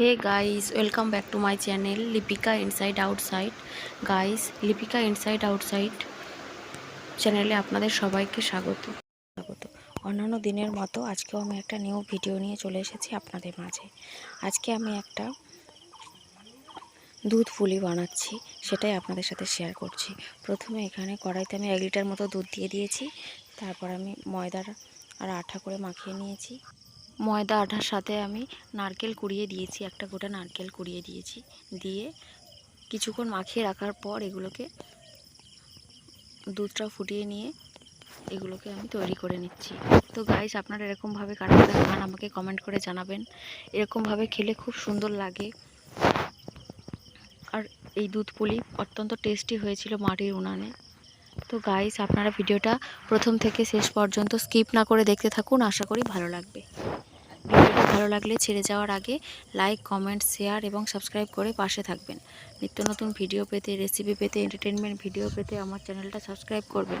Hey guys welcome back to my channel Lipika inside outside guys Lipika inside outside চ্যানেলে আপনাদের সবাইকে স্বাগত। স্বাগত। অন্যান্য দিনের মতো আজকেও আমি একটা নিউ ভিডিও নিয়ে চলে এসেছি আপনাদের মাঝে। আজকে আমি একটা দুধ পুলি বানাচ্ছি, সেটাই আপনাদের সাথে শেয়ার করছি। প্রথমে এখানে কড়াইতে আমি এক লিটার মতো দুধ দিয়ে দিয়েছি, তারপর আমি ময়দার আর আঠা করে মাখিয়ে নিয়েছি। ময়দা আঠার সাথে আমি নারকেল কুড়িয়ে দিয়েছি, একটা গোটা নারকেল কুড়িয়ে দিয়েছি। দিয়ে কিছুক্ষণ মাখিয়ে রাখার পর এগুলোকে দুধটা ফুটিয়ে নিয়ে এগুলোকে আমি তৈরি করে নিচ্ছি। তো গাইস আপনারা এরকমভাবে কারা কারা খান আমাকে কমেন্ট করে জানাবেন। এরকমভাবে খেলে খুব সুন্দর লাগে। আর এই দুধ পুলি অত্যন্ত টেস্টি হয়েছিল মাটির উনানে। তো গাইস আপনারা ভিডিওটা প্রথম থেকে শেষ পর্যন্ত স্কিপ না করে দেখতে থাকুন, আশা করি ভালো লাগবে। ভিডিওটা ভালো লাগলে ছেড়ে যাওয়ার আগে লাইক কমেন্ট শেয়ার এবং সাবস্ক্রাইব করে পাশে থাকবেন। নিত্য নতুন ভিডিও পেতে রেসিপি পেতে এন্টারটেনমেন্ট ভিডিও পেতে আমার চ্যানেলটা সাবস্ক্রাইব করবেন।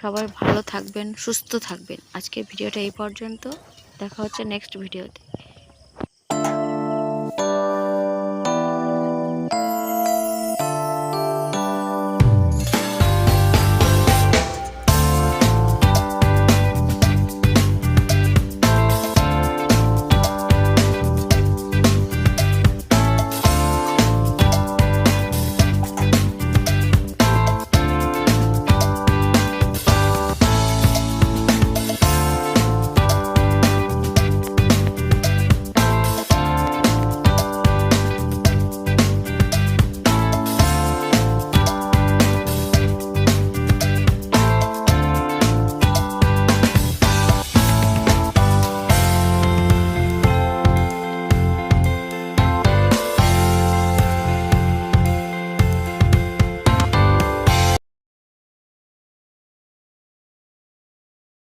সবাই ভালো থাকবেন, সুস্থ থাকবেন। আজকের ভিডিওটা এই পর্যন্ত। দেখা হচ্ছে নেক্সট ভিডিওতে